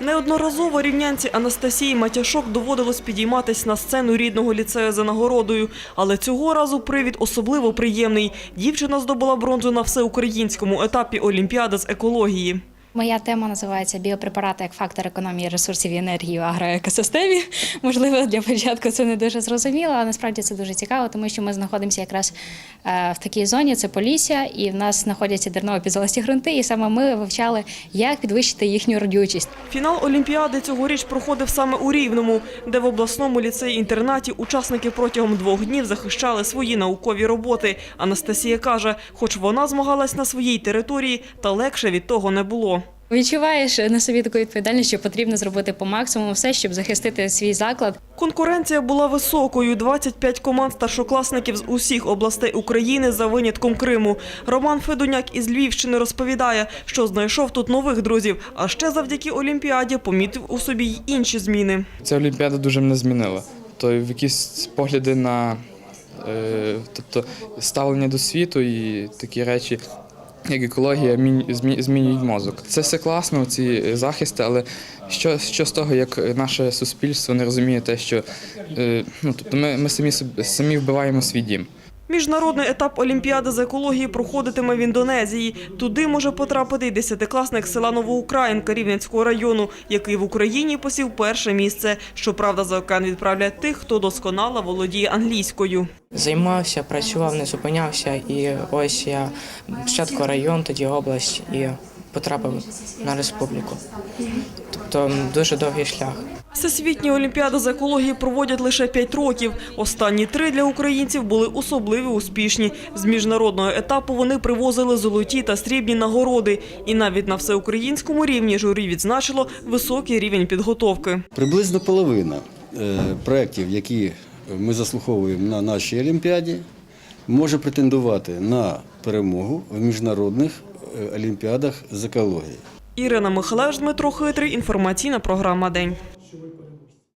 Неодноразово рівнянці Анастасії Матяшок доводилось підійматись на сцену рідного ліцею за нагородою. Але цього разу привід особливо приємний. Дівчина здобула бронзу на всеукраїнському етапі Олімпіади з екології. Моя тема називається біопрепарати як фактор економії ресурсів і енергії в агроекосистемі. Можливо, для початку це не дуже зрозуміло, але насправді це дуже цікаво, тому що ми знаходимося якраз е, в такій зоні, це Полісся, і в нас знаходяться дерново підзолості ґрунти, і саме ми вивчали, як підвищити їхню родючість. Фінал Олімпіади цьогоріч проходив саме у Рівному, де в обласному ліцеї-інтернаті учасники протягом двох днів захищали свої наукові роботи. Анастасія каже, хоч вона змагалась на своїй території, та легше від того не було. Відчуваєш на собі таку відповідальність, що потрібно зробити по максимуму все, щоб захистити свій заклад. Конкуренція була високою. 25 команд старшокласників з усіх областей України за винятком Криму. Роман Федуняк із Львівщини розповідає, що знайшов тут нових друзів, а ще завдяки Олімпіаді помітив у собі й інші зміни. Ця олімпіада дуже мене змінила. То в якісь погляди на е, тобто, ставлення до світу і такі речі, як екологія, змінюють мозок. Це все класно, ці захисти, але що, що з того, як наше суспільство не розуміє те, що е, ну, тобто ми, ми самі, самі вбиваємо свій дім. Міжнародний етап Олімпіади з екології проходитиме в Індонезії. Туди може потрапити й десятикласник села Новоукраїнка Рівненського району, який в Україні посів перше місце. Щоправда, за океан відправлять тих, хто досконало володіє англійською. Займався, працював, не зупинявся, і ось я спочатку район, тоді область і потрапив на республіку. Тобто дуже довгий шлях. Всесвітні олімпіади з екології проводять лише 5 років. Останні три для українців були особливо успішні. З міжнародного етапу вони привозили золоті та срібні нагороди. І навіть на всеукраїнському рівні журі відзначило високий рівень підготовки. Приблизно половина е, проєктів, які ми заслуховуємо на нашій Олімпіаді, може претендувати на перемогу в міжнародних олімпіадах з екології. Ірина Михалеш, Дмитро Хитрий. Інформаційна програма «День».